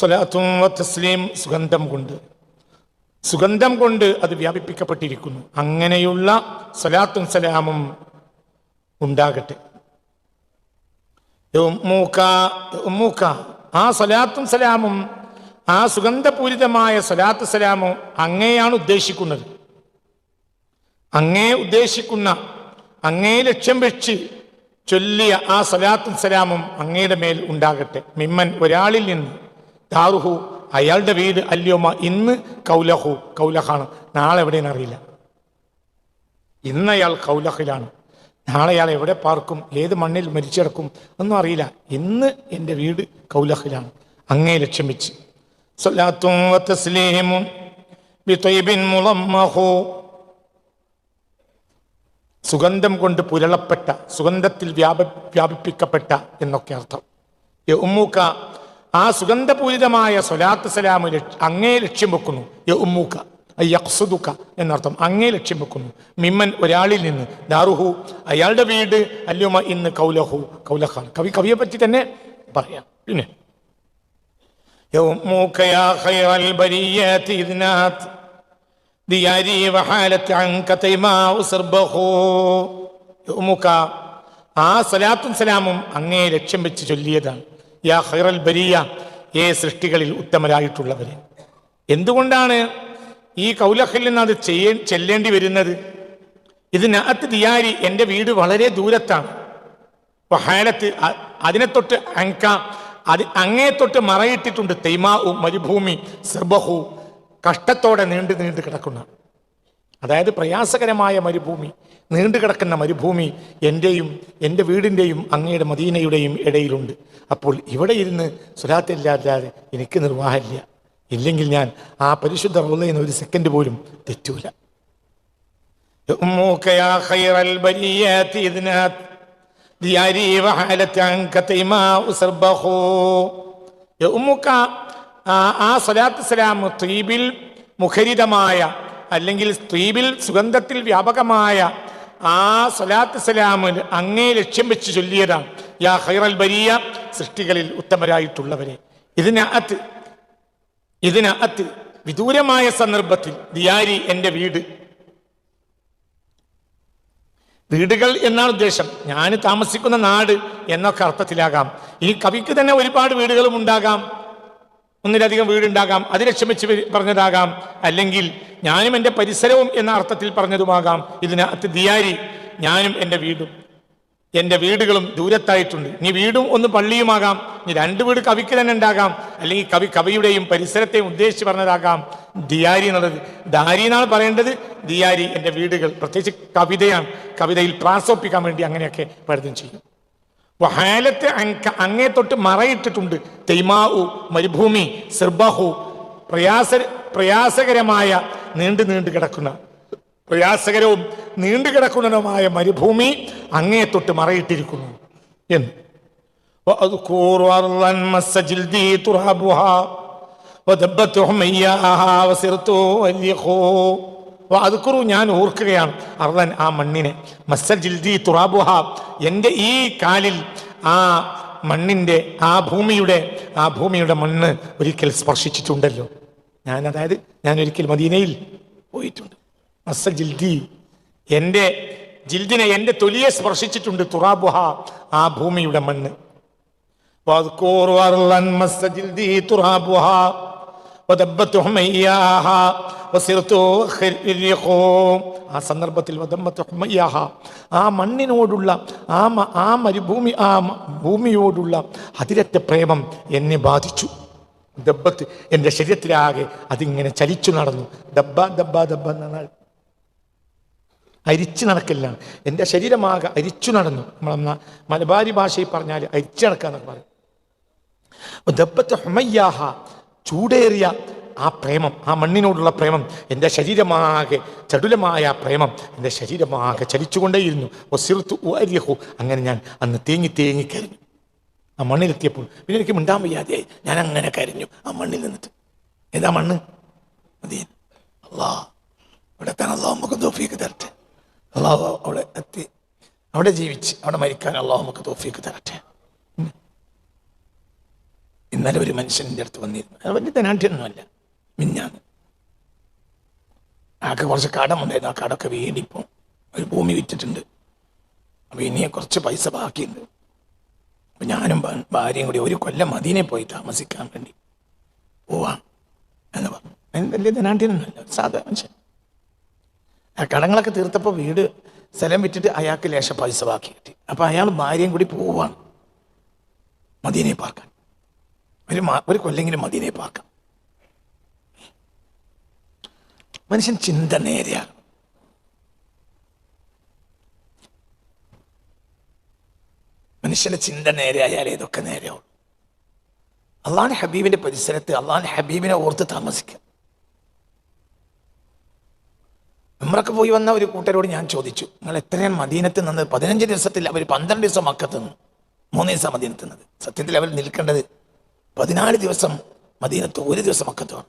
സ്വലാത്തും തസ്ലീം സുഗന്ധം കൊണ്ട്. സുഗന്ധം കൊണ്ട് അത് വ്യാപിപ്പിക്കപ്പെട്ടിരിക്കുന്നു. അങ്ങനെയുള്ള സ്വലാത്തും സലാമും ഉണ്ടാകട്ടെ. ആ സ്വലാത്തും സലാമും ആ സുഗന്ധപൂരിതമായ സ്വലാത്ത് സലാമും അങ്ങേയാണ് ഉദ്ദേശിക്കുന്നത്. അങ്ങേ ഉദ്ദേശിക്കുന്ന അങ്ങേ ലക്ഷ്യം വെച്ച് ചൊല്ലിയ ആ സലാത്തും സലാമും അങ്ങയുടെ മേൽ ഉണ്ടാകട്ടെ. മിമ്മൻ ഒരാളിൽ നിന്ന് ദാറുഹു അയാളുടെ വീട് അല്യോമ ഇന്ന് കൗലഹു കൗലഹാണ്. നാളെ എവിടെയെന്ന് അറിയില്ല. ഇന്ന് അയാൾ കൗലഹിലാണ്. നാളെ അയാൾ എവിടെ പാർക്കും ഏത് മണ്ണിൽ മരിച്ചിടക്കും ഒന്നും അറിയില്ല. ഇന്ന് എന്റെ വീട് കൗലഹിലാണ്. അങ്ങേ ലക്ഷ്യം വെച്ച്. സുഗന്ധം കൊണ്ട് പുരളപ്പെട്ട സുഗന്ധത്തിൽ വ്യാപ വ്യാപിപ്പിക്കപ്പെട്ട എന്നൊക്കെ അർത്ഥം. ഉമ്മൂക്ക ആ സുഗന്ധപൂരിതമായ സ്വലാത്ത് സലാമ് അങ്ങേ ലക്ഷ്യം വെക്കുന്നു. ഉമ്മൂക്ക യക്സുദുക്ക എന്നർത്ഥം അങ്ങേ ലക്ഷ്യം വെക്കുന്നു. മിമ്മൻ ഒരാളിൽ നിന്ന് ദാറുഹു അയാളുടെ വീട് അല്ലുമ ഇന്ന് കൗലഹു കൗലഹാൻ കവി കവിയെ പറ്റി തന്നെ പറയാം. പിന്നെ ആ സലാത്തും സലാമും അങ്ങേ ലക്ഷ്യം വെച്ച് ചൊല്ലിയതാണ്. യാ ഖൈറൽ ബരിയ ഏ സൃഷ്ടികളിൽ ഉത്തമരായിട്ടുള്ളവരെ. എന്തുകൊണ്ടാണ് ഈ കൗലഹിൽ നിന്ന് അത് ചെയ്യ ചെല്ലേണ്ടി വരുന്നത്? ഇതിനകത്ത് ദിയാരി എന്റെ വീട് വളരെ ദൂരത്താണ്. വഹാലത്ത് അതിനെ തൊട്ട് അങ്ക അത് അങ്ങേ തൊട്ട് മറയിട്ടിട്ടുണ്ട്. തെയ്മാവും മരുഭൂമി സർബഹു കഷ്ടത്തോടെ നീണ്ടു നീണ്ടു കിടക്കുന്ന. അതായത് പ്രയാസകരമായ മരുഭൂമി നീണ്ടുകിടക്കുന്ന മരുഭൂമി എന്റെയും എന്റെ വീടിന്റെയും അങ്ങയുടെ മദീനയുടെയും ഇടയിലുണ്ട്. അപ്പോൾ ഇവിടെ ഇരുന്ന് സുലാത്തില്ലാതെ എനിക്ക് നിർവാഹമില്ല. ഇല്ലെങ്കിൽ ഞാൻ ആ പരിശുദ്ധ റോളിൽ ഒരു സെക്കൻഡ് പോലും തെറ്റൂല. ആ സലാത്ത് സലാം ത്രീബിൽ മുഖരിതമായ അല്ലെങ്കിൽ സ്ത്രീബിൽ സുഗന്ധത്തിൽ വ്യാപകമായ ആ സലാത്ത് സലാമിൽ അങ്ങേ ലക്ഷ്യം വെച്ച് ചൊല്ലിയതാണ്. യാ ഹൈറൽ ബരിയ സൃഷ്ടികളിൽ ഉത്തമരായിട്ടുള്ളവരെ. ഇതിനകത്ത് ഇതിനകത്ത് വിദൂരമായ സന്ദർഭത്തിൽ ദിയാരി എന്റെ വീട്. വീടുകൾ എന്നാണ് ഉദ്ദേശം. ഞാൻ താമസിക്കുന്ന നാട് എന്നൊക്കെ അർത്ഥത്തിലാകാം. ഈ കവിക്ക് തന്നെ ഒരുപാട് വീടുകളും ഉണ്ടാകാം. ഒന്നിലധികം വീടുണ്ടാകാം അത് ലക്ഷ്യം വെച്ച് പറഞ്ഞതാകാം. അല്ലെങ്കിൽ ഞാനും എന്റെ പരിസരവും എന്ന അർത്ഥത്തിൽ പറഞ്ഞതുമാകാം. ഇതിനകത്ത് ദിയാരി ഞാനും എന്റെ വീടും. എന്റെ വീടുകളും ദൂരത്തായിട്ടുണ്ട്. ഇനി വീടും ഒന്ന് പള്ളിയുമാകാം. ഇനി രണ്ട് വീട് കവിക്ക് തന്നെ ഉണ്ടാകാം. അല്ലെങ്കിൽ കവി കവിയുടെയും പരിസരത്തെയും ഉദ്ദേശിച്ച് പറഞ്ഞതാകാം. ദിയാരി എന്നുള്ളത് ദാരി എന്നാണ് പറയേണ്ടത്. ദിയാരി എന്റെ വീടുകൾ. പ്രത്യേകിച്ച് കവിതയാണ്. കവിതയിൽ പ്രാസോപ്പിക്കാൻ വേണ്ടി അങ്ങനെയൊക്കെ പലതും ചെയ്യും. വഹാലത്ത് അങ്ക അങ്ങേ തൊട്ട് മറയിട്ടിട്ടുണ്ട് തെയ്മാവു മരുഭൂമി സിർബഹു പ്രയാസ പ്രയാസകരമായ നീണ്ടു നീണ്ടു കിടക്കുന്ന പ്രയാസകരവും നീണ്ടു കിടക്കുന്നതുമായ മരുഭൂമി അങ്ങേ തൊട്ട് മറയിട്ടിരിക്കുന്നു എന്ന് وأذكر أرضا مس جلدي ترابها ودبت حمياها وسرت أليخو അതുക്കുറു ഞാൻ ഓർക്കുകയാണ്. അർദൻ ആ മണ്ണിനെ. മസ്സൽ ജിൽദി തുറാബുഹ. എന്റെ ഈ കാലിൽ ആ മണ്ണിന്റെ ആ ഭൂമിയുടെ ആ ഭൂമിയുടെ മണ്ണ് ഒരിക്കൽ സ്പർശിച്ചിട്ടുണ്ടല്ലോ. ഞാൻ അതായത് ഞാൻ ഒരിക്കൽ മദീനയിൽ പോയിട്ടുണ്ട്. മസ്സൽ ജിൽദി എന്റെ ജിൽദിനെ എന്റെ തൊലിയെ സ്പർശിച്ചിട്ടുണ്ട് തുറാബുഹ ആ ഭൂമിയുടെ മണ്ണ്. തുറാബുഹ. ആ സന്ദർഭത്തിൽ ആ മണ്ണിനോടുള്ള ആ ആ മരുഭൂമി ആ ഭൂമിയോടുള്ള അതിരറ്റ പ്രേമം എന്നെ ബാധിച്ചു. ദബ്ബത്ത് എന്റെ ശരീരത്തിലാകെ അതിങ്ങനെ ചലിച്ചു നടന്നു. ദബ്ബ ദബ്ബ ദബ്ബ എന്നാൽ അരിച്ചു നടക്കില്ല എന്റെ ശരീരമാകെ അരിച്ചു നടന്നു. നമ്മളെന്ന മലബാരി ഭാഷയിൽ പറഞ്ഞാൽ അരിച്ചു നടക്കാന്നൊക്കെ പറയും. ദബ്ബത്ത് ഹുമയ്യാഹ ചൂടേറിയ ആ പ്രേമം ആ മണ്ണിനോടുള്ള പ്രേമം എന്റെ ശരീരമാകെ ചടുലമായ പ്രേമം എന്റെ ശരീരമാകെ ചലിച്ചുകൊണ്ടേയിരുന്നു. ഒസിർത്തു അരിയഹു അങ്ങനെ ഞാൻ അന്ന് തേങ്ങി തേങ്ങി കരഞ്ഞു. ആ മണ്ണിലെത്തിയപ്പോൾ പിന്നെ എനിക്ക് മിണ്ടാൻ വയ്യാതെയായി. ഞാൻ അങ്ങനെ കരഞ്ഞു ആ മണ്ണിൽ നിന്നിട്ട്. ഏതാ മണ്ണ്? മതി. അള്ളാ ഇവിടെ എത്താൻ അള്ളാഹു നമുക്ക് തോഫിക്ക് തരട്ടെ. അള്ളാഹു അവിടെ എത്തി. അവിടെ ജീവിച്ച് അവിടെ മരിക്കാൻ അള്ളാഹു നമുക്ക് തോഫിക്ക് തരട്ടെ. ഇന്നലെ ഒരു മനുഷ്യന്റെ അടുത്ത് വന്നിരുന്നു. അത് വലിയ ധനാഠ്യൊന്നുമല്ല മിഞ്ഞാന്ന്. ആൾക്ക് കുറച്ച് കടമുണ്ടായിരുന്നു ആ കടമൊക്കെ വീടിപ്പോൾ ഒരു ഭൂമി വിറ്റിട്ടുണ്ട്. അപ്പോൾ ഇനി കുറച്ച് പൈസ ബാക്കിയുണ്ട്. അപ്പം ഞാനും ഭാര്യയും കൂടി ഒരു കൊല്ലം മദീനെ പോയി താമസിക്കാൻ വേണ്ടി പോവാം എന്ന് പറഞ്ഞു. വലിയ ധനാഠ്യനൊന്നുമല്ല സാധാരണ മനുഷ്യൻ. ആ കടങ്ങളൊക്കെ തീർത്തപ്പോൾ വീട് സ്ഥലം വിറ്റിട്ട് അയാൾക്ക് ലേശം പൈസ ബാക്കി കിട്ടി. അപ്പോൾ അയാൾ ഭാര്യയും കൂടി പോവാണ് മദീനെ പാർക്കാൻ. ഒരു ഒരു കൊല്ലെങ്കിലും മദീനെ പാർക്കാം മനുഷ്യൻ ചിന്ത നേരെയാണ്. മനുഷ്യന്റെ ചിന്ത നേരെയായാലേ ഇതൊക്കെ നേരെയാവും അള്ളാൻ ഹബീബിന്റെ പരിസരത്ത് അള്ളാൻ ഹബീബിനെ ഓർത്ത് താമസിക്കാം ഉമ്രക്ക് പോയി വന്ന ഒരു കൂട്ടരോട് ഞാൻ ചോദിച്ചു നിങ്ങൾ എത്രയാണ് മദീനത്ത് നിന്നത് പതിനഞ്ച് ദിവസത്തിൽ അവർ പന്ത്രണ്ട് ദിവസം മക്കത്ത് നിന്നു മൂന്ന് ദിവസം മദീനത്ത് നിന്നത് സത്യത്തിൽ അവർ നിൽക്കേണ്ടത് പതിനാല് ദിവസം മദീനത്ത് ഒരു ദിവസം മക്കത്ത് വേണം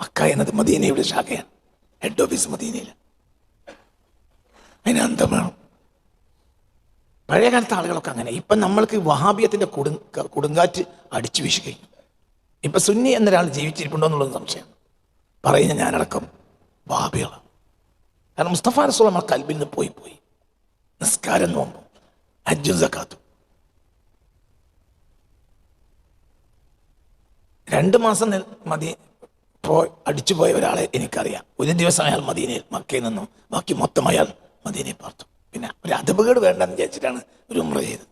മക്ക എന്നത് മദീനയുടെ ശാഖയാണ്. ഹെഡ് ഓഫീസ് മദീനയിൽ അതിന് അന്തം വേണം പഴയ ആളുകളൊക്കെ അങ്ങനെ. ഇപ്പം നമ്മൾക്ക് വഹാബിയത്തിന്റെ കൊടു കൊടുങ്കാറ്റ് അടിച്ചു വീശി കഴിഞ്ഞു ഇപ്പം സുന്നി എന്നൊരാൾ ജീവിച്ചിരിപ്പുണ്ടോ എന്നുള്ളത് സംശയം. പറയുന്ന ഞാനടക്കം വഹാബികളാണ്. കാരണം മുസ്തഫ റസൂൾ നമ്മുടെ കൽബിൽ നിന്ന് പോയി പോയി. നിസ്കാരം നോമ്പും ഹജ്ജും സക്കാത്തും. രണ്ട് മാസം മതി പോയി അടിച്ചു പോയ ഒരാളെ എനിക്കറിയാം. ഒരു ദിവസം അയാൾ മദീനയിൽ മക്കയിൽ നിന്നും ബാക്കി മൊത്തം അയാൾ മദീനയിൽ പാർത്തു. പിന്നെ ഒരു അധപകേട് വേണ്ടെന്ന് വിചാരിച്ചിട്ടാണ് ഒരു ഉമ്ര ചെയ്തത്.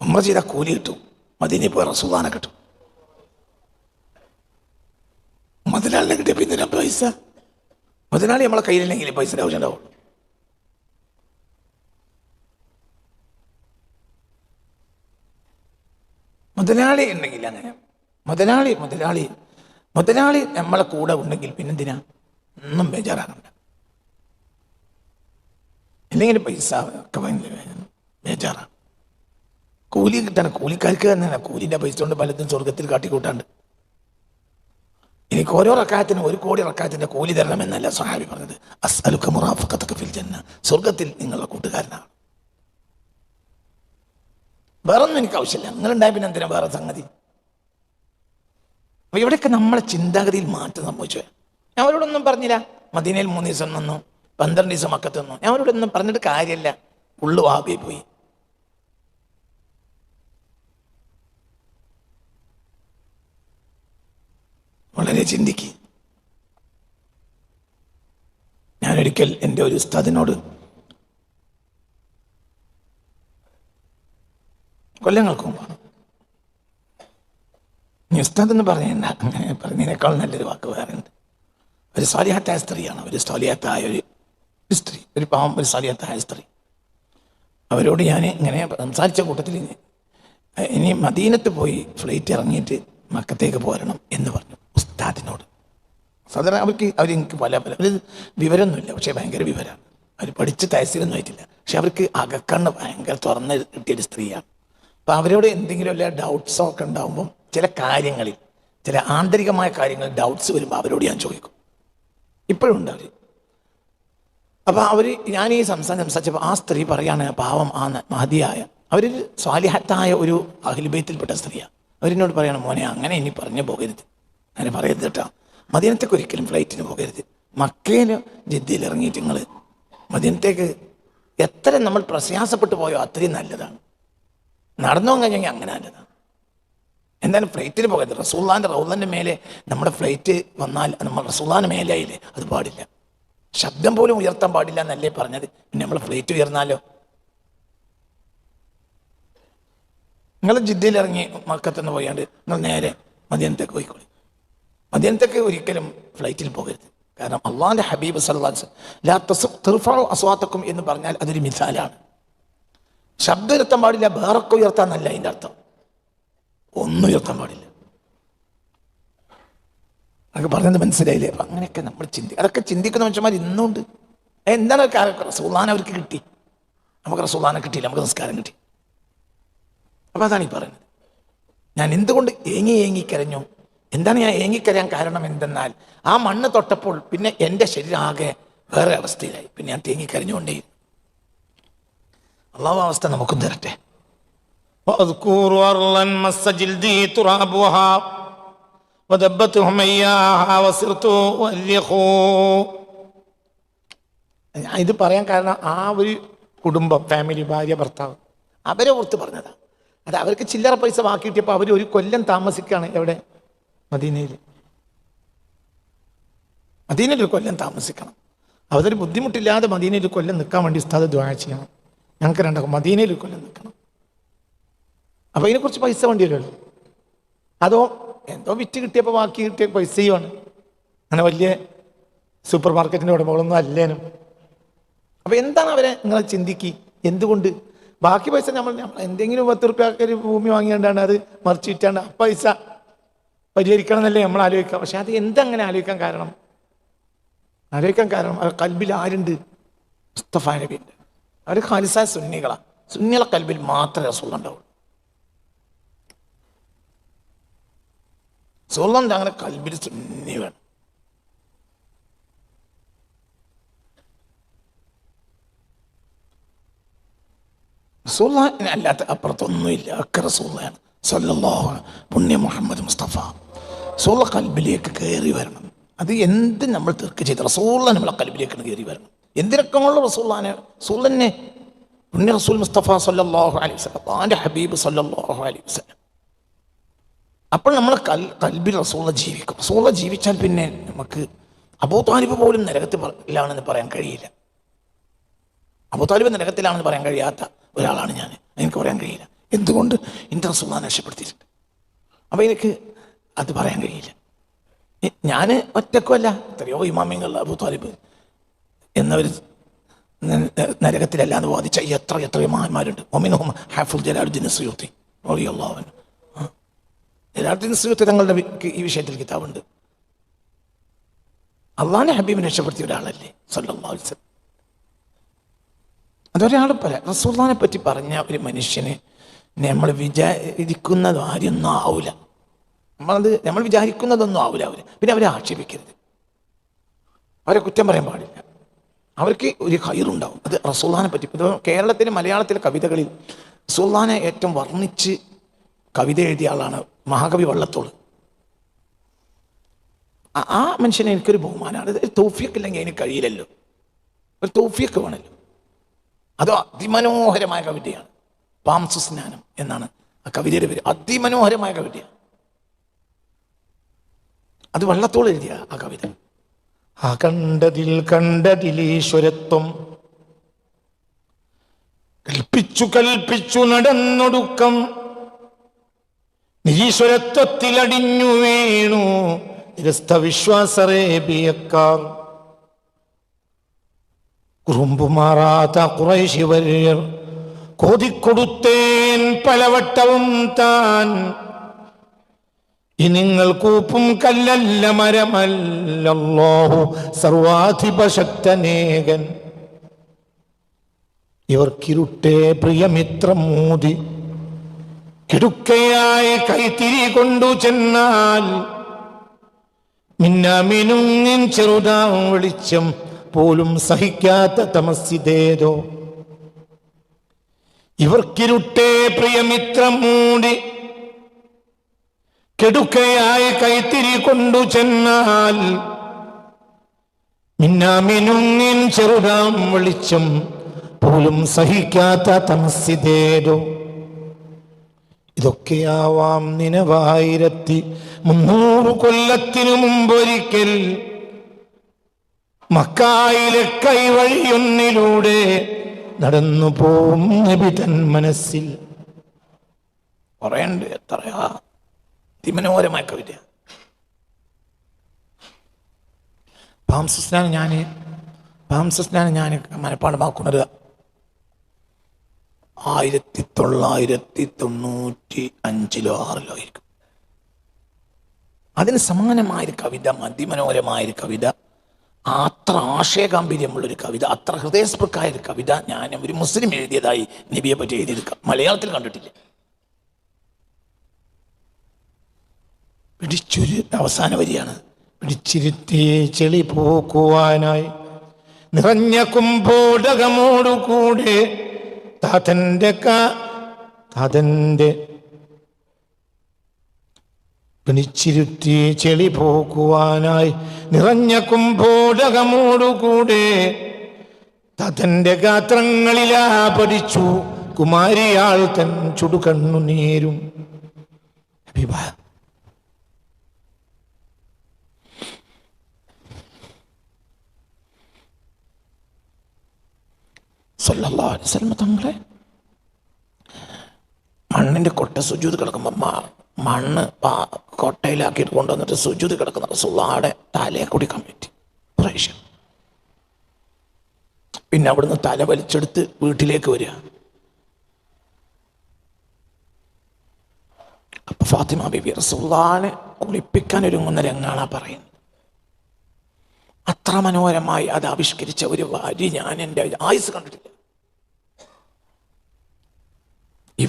ഉമ്ര ചെയ്ത കൂലി കിട്ടും. മദീനയിൽ പോയ റസൂദാന കിട്ടും. മുതലാളിനെ കിട്ടിയ പിന്നെ പൈസ? മുതലാളി നമ്മളെ കയ്യിലില്ലെങ്കിൽ പൈസ ആവശ്യം ഉണ്ടാവുള്ളൂ. മുതലാളി ഉണ്ടെങ്കിൽ അങ്ങനെ. മുതലാളി മുതലാളി. മുതലാളി നമ്മളെ കൂടെ ഉണ്ടെങ്കിൽ പിന്നെന്തിനാ? ഒന്നും ബേജാറാകണ്ട അല്ലെങ്കിൽ പൈസ ഒക്കെ ഭയങ്കര ബേജാറാണ് കൂലി കിട്ടാണ്. കൂലിക്കാർക്ക് തന്നെയാണ്. കൂലിന്റെ പൈസ കൊണ്ട് പലതും സ്വർഗത്തിൽ കാട്ടിക്കൂട്ടാണ്ട്. എനിക്ക് ഓരോ റക്കായത്തിനും ഒരു കോടി റക്കായത്തിന്റെ കൂലി തരണം എന്നല്ല സഹാബി പറഞ്ഞത്. അസ്അലുക്ക മുറാഫഖതക ഫിൽ ജന്ന. സ്വർഗത്തിൽ നിങ്ങളുടെ കൂട്ടുകാരനാണ്. വേറൊന്നും എനിക്ക് ആവശ്യമില്ല. നിങ്ങളുണ്ടായ പിന്നെ എന്തിനാ വേറെ സംഗതി? അപ്പൊ ഇവിടെയൊക്കെ നമ്മളെ ചിന്താഗതിയിൽ മാറ്റം സംഭവിച്ചു? ഞാൻ അവരോടൊന്നും പറഞ്ഞില്ല. മദീനയിൽ മൂന്ന് ദിവസം നിന്നു പന്ത്രണ്ട് ദിവസം അക്കത്ത് നിന്നു. ഞാൻ അവരോടൊന്നും പറഞ്ഞിട്ട് കാര്യമില്ല. ഉള്ളു വാബി പോയി. വളരെ ചിന്തിക്കുക ഞാനൊരിക്കൽ എന്റെ ഒരു ഉസ്താദിനോട് കൊല്ലങ്ങൾക്ക് മുമ്പാണ് നീ ഉസ്താദ് എന്ന് പറഞ്ഞ അങ്ങനെ പറഞ്ഞതിനേക്കാൾ നല്ലൊരു വാക്ക് വേറെ ഉണ്ട് ഒരു സ്വാലിഹത്തായ സ്ത്രീയാണ്. ഒരു സ്വാലിഹത്തായ ഒരു സ്ത്രീ. ഒരു പാവം ഒരു സ്വാലിഹത്തായ സ്ത്രീ. അവരോട് ഞാൻ ഇങ്ങനെ സംസാരിച്ച കൂട്ടത്തിൽ ഇനി- മദീനത്ത് പോയി ഫ്ലൈറ്റ് ഇറങ്ങിയിട്ട് മക്കത്തേക്ക് പോരണം എന്ന് പറഞ്ഞു ഉസ്താദിനോട്. സാധാരണ അവർക്ക് അവർ എനിക്ക് പല പല അവർ വിവരമൊന്നുമില്ല. പക്ഷേ ഭയങ്കര വിവരമാണ്. അവർ പഠിച്ച് തഹസീലൊന്നും ആയിട്ടില്ല. പക്ഷെ അവർക്ക് അകക്കണ്ണ് ഭയങ്കര തുറന്ന് കിട്ടിയൊരു സ്ത്രീയാണ്. അപ്പം അവരോട് എന്തെങ്കിലും അല്ല ഡൗട്ട്സോ ഒക്കെ ഉണ്ടാവുമ്പോൾ ചില കാര്യങ്ങളിൽ ചില ആന്തരികമായ കാര്യങ്ങൾ ഡൗട്ട്സ് വരുമ്പോൾ അവരോട് ഞാൻ ചോദിക്കും. ഇപ്പോഴും ഉണ്ട് അവർ അപ്പോൾ അവർ ഞാൻ ഈ സംസാരം സംസാരിച്ചപ്പോൾ ആ സ്ത്രീ പറയാണ് പാവം ആ മഹതിയായ അവരൊരു സ്വാലിഹത്തായ ഒരു അഖിലബേത്തിൽപ്പെട്ട സ്ത്രീയാണ് അവരെന്നോട് പറയണം മോനെ അങ്ങനെ ഇനി പറഞ്ഞു പോകരുത്. അങ്ങനെ പറയരുത് കേട്ടോ. മദീനത്തേക്ക് ഒരിക്കലും ഫ്ലൈറ്റിന് പോകരുത്. മക്കയിൽ ജിദ്ദയിൽ ഇറങ്ങിയിട്ട് നിങ്ങൾ മദീനത്തേക്ക് എത്ര നമ്മൾ പ്രയാസപ്പെട്ടു പോയോ അത്രയും നല്ലതാണ്. നടന്നു കഴിഞ്ഞെങ്കിൽ അങ്ങനെ അല്ല എന്തായാലും ഫ്ലൈറ്റിൽ പോകരുത്. റസൂള്ളാന്റെ റൗലന്റെ മേലെ നമ്മുടെ ഫ്ലൈറ്റ് വന്നാൽ നമ്മൾ റസൂള്ളാന്റെ മേലെയായില്ലേ അത് പാടില്ല. ശബ്ദം പോലും ഉയർത്താൻ പാടില്ല എന്നല്ലേ പറഞ്ഞത്. പിന്നെ നമ്മൾ ഫ്ലൈറ്റ് ഉയർന്നാലോ? നിങ്ങൾ ജിദ്ദയിൽ ഇറങ്ങി മക്കത്തുനിന്ന് പോയാണ്ട് നിങ്ങൾ നേരെ മദ്യനത്തേക്ക് പോയിക്കോളി. മദ്യനത്തേക്ക് ഒരിക്കലും ഫ്ലൈറ്റിൽ പോകരുത്. കാരണം അള്ളാഹിന്റെ ഹബീബ് സല്ലാസ് അസ്വാത്തക്കും എന്ന് പറഞ്ഞാൽ അതൊരു മിസാലാണ്. ശബ്ദം ഉയർത്താൻ പാടില്ല വേറൊക്കെ ഉയർത്താന്നല്ല അതിന്റെ അർത്ഥം. ഒന്നും ഉയർത്താൻ പാടില്ല. അതൊക്കെ പറഞ്ഞത് മനസ്സിലായില്ലേ? അപ്പം അങ്ങനെയൊക്കെ നമ്മൾ ചിന്തി അതൊക്കെ ചിന്തിക്കുന്ന മനുഷ്യന്മാർ ഇന്നുണ്ട്. എന്താണ് റസൂലാന അവർക്ക് കിട്ടി. നമുക്ക് റസൂലാന കിട്ടിയില്ല നമുക്ക് നിസ്കാരം കിട്ടി. അപ്പം അതാണ് ഈ പറയുന്നത്. ഞാൻ എന്തുകൊണ്ട് ഏങ്ങി ഏങ്ങി കരഞ്ഞു? എന്താണ് ഞാൻ ഏങ്ങിക്കരയാൻ കാരണം എന്തെന്നാൽ ആ മണ്ണ് തൊട്ടപ്പോൾ പിന്നെ എന്റെ ശരീരം ആകെ വേറെ അവസ്ഥയിലായി. പിന്നെ ഞാൻ തേങ്ങി കരഞ്ഞുകൊണ്ടേ അള്ളാഹു അവസ്ഥ നമുക്കും തരട്ടെ. ഇത് പറയാൻ കാരണം ആ ഒരു കുടുംബം ഫാമിലി ഭാര്യ ഭർത്താവ് അവരെ ഓർത്ത് പറഞ്ഞതാ. അത് അവർക്ക് ചില്ലറ പൈസ ബാക്കി കിട്ടിയപ്പോൾ അവർ ഒരു കൊല്ലം താമസിക്കുകയാണ് എവിടെ? മദീനയിൽ മദീനയിൽ ഒരു കൊല്ലം താമസിക്കണം. അവരൊരു ബുദ്ധിമുട്ടില്ലാതെ മദീനയിൽ കൊല്ലം നിൽക്കാൻ വേണ്ടി ഉസ്താദ് ദ്വാഴ ചെയ്യണം. ഞങ്ങൾക്ക് രണ്ടാക്കും മദീനയിൽ കൊല്ലം നിൽക്കണം. അപ്പൊ അതിനെക്കുറിച്ച് പൈസ വേണ്ടി വരുമല്ലോ. അതോ എന്തോ വിറ്റ് കിട്ടിയപ്പോൾ ബാക്കി കിട്ടിയ പൈസയുമാണ്. അങ്ങനെ വലിയ സൂപ്പർ മാർക്കറ്റിന്റെ ഉടമകളൊന്നും അല്ലേനും. അപ്പൊ എന്താണ് അവരെ നിങ്ങൾ ചിന്തിക്കി? എന്തുകൊണ്ട്? ബാക്കി പൈസ നമ്മൾ നമ്മൾ എന്തെങ്കിലും പത്ത് റുപ്യക്ക് ഒരു ഭൂമി വാങ്ങിയാണ്ടാണ് അത് മറിച്ചിട്ടാണ് ആ പൈസ പരിഹരിക്കണം എന്നല്ലേ നമ്മൾ ആലോചിക്കാം പക്ഷെ അത് എന്തങ്ങനെ ആലോചിക്കാൻ കാരണം? ആലോചിക്കാൻ കാരണം കൽബിൽ ആരുണ്ട്? മുസ്തഫ നബിയുണ്ട്. അവർ ഖാലിസായ സുന്നികളാണ് സുന്നികളെ കൽബിൽ മാത്രമേ റസൂൽ ഉണ്ടാവുള്ളൂ. സുഹൃത്തുണ്ട് അങ്ങനെ കൽബിൽ സുന്നി വേണം. അല്ലാത്ത അപ്പുറത്തൊന്നുമില്ല. ഒക്കെ റസൂള്ളയാണ് സല്ലല്ലാഹു പുണ്യ മുഹമ്മദ് മുസ്തഫ. റസൂള്ള കൽബിലേക്ക് കയറി വരണം. അത് എന്ത് നമ്മൾ തീർക്ക് ചെയ്ത് റസൂള്ള നമ്മളെ കൽബിലേക്ക് കയറി വരണം. എന്തിനൊക്കെ ഉള്ള റസൂള്ളാനെ റസൂൽ തന്നെ പുണ്യ റസൂൽ മുസ്തഫ സല്ലാഹു അലൈഹി അള്ളാന്റെ ഹബീബ് സല്ലാഹു അലൈഹി അപ്പോൾ നമ്മൾ കൽ കൽബിൽ റസൂള ജീവിക്കും. റസൂള ജീവിച്ചാൽ പിന്നെ നമുക്ക് അബൂ താലിബ് പോലും നരകത്തിലാണെന്ന് പറയാൻ കഴിയില്ല. അബൂ താലിബ് നരകത്തിലാണെന്ന് പറയാൻ കഴിയാത്ത ഒരാളാണ് ഞാൻ. എനിക്ക് പറയാൻ കഴിയില്ല. എന്തുകൊണ്ട്? എന്റെ റസൂള രക്ഷപ്പെടുത്തിയിട്ടുണ്ട്. അപ്പോൾ എനിക്ക് അത് പറയാൻ കഴിയില്ല. ഞാൻ ഒറ്റക്കുമല്ല എത്രയോ ഇമാമിങ്ങൾ അബൂ താലിബ് എന്നവർ നരകത്തിലല്ല എന്ന് വാദിച്ച എത്ര എത്ര മഹാന്മാരുണ്ട്. ഒമിനുഹും ഹാഫുൽ ജലാലുദ്ദീൻ സുയൂത്തി അള്ളാഹുൻ ജലാലുദ്ദീൻ സുയൂത്തി തങ്ങളുടെ ഈ വിഷയത്തിൽ കിതാബുണ്ട്. അള്ളാഹിനെ ഹബീബിനെ രക്ഷപ്പെടുത്തിയ ഒരാളല്ലേ സല്ലല്ലാഹു അലൈഹി വസല്ലം. അതൊരാൾ പല റസൂള്ളാനെ പറ്റി പറഞ്ഞ ഒരു മനുഷ്യനെ നമ്മൾ വിചാരിക്കുന്നത് ആരൊന്നും ആവില്ല നമ്മളത് നമ്മൾ വിചാരിക്കുന്നതൊന്നും ആവില്ല അവർ പിന്നെ അവരെ ആക്ഷേപിക്കരുത്. അവരെ കുറ്റം പറയാൻ പാടില്ല. അവർക്ക് ഒരു കയറുണ്ടാവും അത് റസൂല്ലാനെ പറ്റി. കേരളത്തിലെ മലയാളത്തിലെ കവിതകളിൽ റസൂല്ലാനെ ഏറ്റവും വർണിച്ച് കവിത എഴുതിയ ആളാണ് മഹാകവി വള്ളത്തോൾ ആ- മനുഷ്യനെ എനിക്കൊരു ബഹുമാനമാണ്. ഇത് തോഫിയൊക്കെ അതിന് കഴിയില്ലല്ലോ. ഒരു തോഫിയൊക്കെ വേണമല്ലോ. അത് അതിമനോഹരമായ കവിതയാണ്. പാംസു സ്നാനം എന്നാണ് ആ കവിതയുടെ പേര്. അതിമനോഹരമായ കവിതയാണ്. അത് വള്ളത്തോൾ എഴുതിയ ആ കവിത. ആ കണ്ടതിൽ കണ്ടതിലീശ്വരത്വം കൽപ്പിച്ചു കൽപ്പിച്ചു നടന്നൊടുക്കം. നിരീശ്വരത്വത്തിലടിഞ്ഞു വീണു. നിരസ്ത വിശ്വാസറേബിയക്കാർ കുറുമ്പുമാറാത്ത കുറേശി വര്യർ കോതിക്കൊടുത്തേൻ പലവട്ടവും താൻ നിങ്ങൾ കൂപ്പും കല്ലല്ല മരമല്ലല്ലാഹു സർവാധിപശക്തനേകൻ. ഇവർക്കിരുട്ടേ പ്രിയമിത്രം മോദി കിടുക്കയായി കൈത്തിരി കൊണ്ടു ചെന്നാൽ മിന്നാമിനുങ്ങിൻ ചെറുതാം വെളിച്ചം പോലും സഹിക്കാത്ത തമസ്സിതേതോ. ഇവർക്കിരുട്ടേ പ്രിയമിത്രം മൂടി കെടുക്കയായി കൈത്തിരി കൊണ്ടു ചെന്നാൽ മിന്നാമിനുങ്ങിൻ ചെറുതാം വെളിച്ചം പോലും സഹിക്കാത്ത തമസിതേരോ ഇതൊക്കെയാവാം നിനവായിരത്തി മുന്നൂറ് കൊല്ലത്തിനു മുമ്പൊരിക്കൽ മക്കായിലെ കൈവഴിയൊന്നിലൂടെ നടന്നു പോവും നബി തൻ മനസ്സിൽ. പറയണ്ടേ എത്രയാ? അതിമനോഹരമായ കവിത. പാംസസ്നാണ് ഞാൻ പാംസസ്നാണ് ഞാൻ മനഃപ്പാടമാക്കുന്നത് ആയിരത്തി തൊള്ളായിരത്തി തൊണ്ണൂറ്റി അഞ്ചിലോ ആറിലോ ആയിരിക്കും. അതിന് സമാനമായൊരു കവിത അതിമനോഹരമായൊരു കവിത അത്ര ആശയഗാംഭീര്യമുള്ളൊരു കവിത അത്ര ഹൃദയസ്പൃക്കായ ഒരു കവിത ഞാൻ ഒരു മുസ്ലിം എഴുതിയതായി നബിയെ പറ്റി എഴുതിയത് മലയാളത്തിൽ കണ്ടിട്ടില്ല. പിടിച്ചൊരു അവസാന വരിയാണ് പിടിച്ചിരുത്തി ചെളി പോക്കുവാനായി. നിറഞ്ഞ കുംഭോടകമോടുകൂടെ താതന്റെ താതന്റെ പിണിച്ചിരുത്തി ചെളി പോക്കുവാനായി. നിറഞ്ഞ കുംഭോടകമോടുകൂടെ തതന്റെ ഗാത്രങ്ങളിലാ പഠിച്ചു കുമാരിയാൾ തൻ ചുടുകണ്ണു നേരും അലൈഹി വസല്ലം തങ്ങളെ മണ്ണിന്റെ കൊട്ട സുജൂത് കിടക്കുമ്പോൾ മണ്ണ് കൊട്ടയിലാക്കിയിട്ട് കൊണ്ടുവന്നിട്ട് സുജൂത് കിടക്കുന്ന റസൂള്ളാടെ തലയെ കുടിക്കാൻ പറ്റി പ്രാവശ്യം പിന്നെ അവിടുന്ന് തല വലിച്ചെടുത്ത് വീട്ടിലേക്ക് വരിക. അപ്പൊ ഫാത്തിമ ബിബി റസൂള്ളാനെ കുളിപ്പിക്കാൻ ഒരുങ്ങുന്ന രംഗാണ പറയുന്നത്. അത്ര മനോഹരമായി അത് ആവിഷ്കരിച്ച ഒരു വാരി ഞാൻ എന്റെ ആയുസ് കണ്ടിട്ടില്ല.